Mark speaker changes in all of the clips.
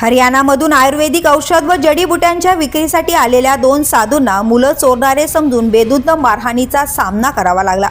Speaker 1: हरियाणामधून आयुर्वेदिक औषध व जडीबुट्यांच्या विक्रीसाठी आलेल्या दोन साधूंना मुलं चोरणारे समजून बेदुद्ध मारहाणीचा सामना करावा लागला.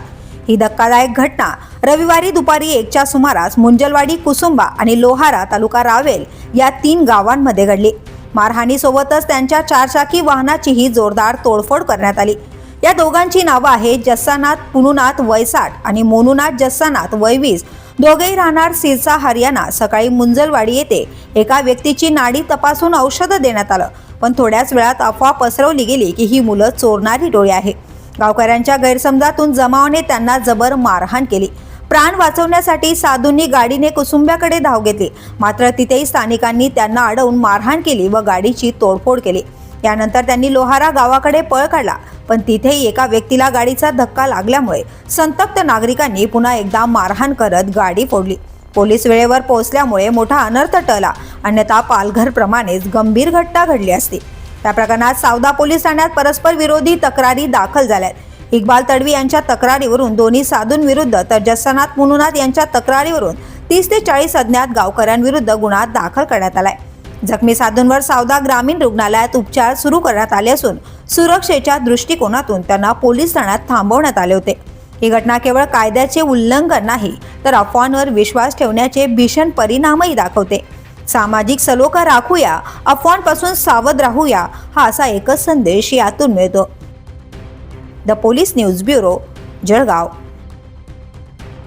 Speaker 1: ही धक्कादायक घटना रविवारी दुपारी एकच्या सुमारास मुंजलवाडी कुसुंबा आणि लोहारा तालुका रावेल या तीन गावांमध्ये घडली. मारहाणीसोबतच त्यांच्या चारचाकी वाहनाचीही जोरदार तोडफोड करण्यात आली. या दोघांची नावं आहेत जस्सानाथ पुनुनाथ वयसाठ आणि मोनुनाथ जस्सानाथ वयवीस दोघेही राहणार सिरसा हरियाणा. सकाळी मुंजलवाडी येथे एका व्यक्तीची नाडी तपासून औषधं देण्यात आलं. पण थोड्याच वेळात अफवा पसरवली गेली की ही मुलं चोरणारी डोळी आहे. गावकऱ्यांच्या गैरसमजातून जमावाने त्यांना जबर मारहाण केली. प्राण वाचवण्यासाठी साधूंनी गाडीने कुसुंब्याकडे धाव घेतली. मात्र तिथेही स्थानिकांनी त्यांना अडवून मारहाण केली व गाडीची तोडफोड केली. त्यानंतर त्यांनी लोहारा गावाकडे पळ काढला. पण तिथेही एका व्यक्तीला गाडीचा धक्का लागल्यामुळे संतप्त नागरिकांनी पुन्हा एकदा मारहाण करत गाडी फोडली. पोलीस वेळेवर पोहोचल्यामुळे मोठा अनर्थ टळला. अन्यथा पालघरप्रमाणेच गंभीर घटना घडली असती. त्या प्रकरणात सावदा पोलीस ठाण्यात परस्पर विरोधी तक्रारी दाखल झाल्यात. इक्बाल तडवी यांच्या तक्रारीवरून दोन्ही साधूंविरुद्ध तर जस्सनाथ मुनुनाथ यांच्या तक्रारीवरून तीस ते चाळीस अज्ञात गावकऱ्यांविरुद्ध गुन्हा दाखल करण्यात आलाय. जखमी साधूंवर सावदा ग्रामीण रुग्णालयात उपचार सुरू करण्यात आले असून सुरक्षेच्या दृष्टिकोनातून त्यांना पोलीस ठाण्यात थांबवण्यात आले होते. ही घटना केवळ कायद्याचे उल्लंघन नाही तर अफवांवर विश्वास ठेवण्याचे भीषण परिणामही दाखवते. सामाजिक सलोखा राखूया अफवांपासून सावध राहूया हा असा एकच संदेश यातून मिळतो. The police news bureau Jalgaon.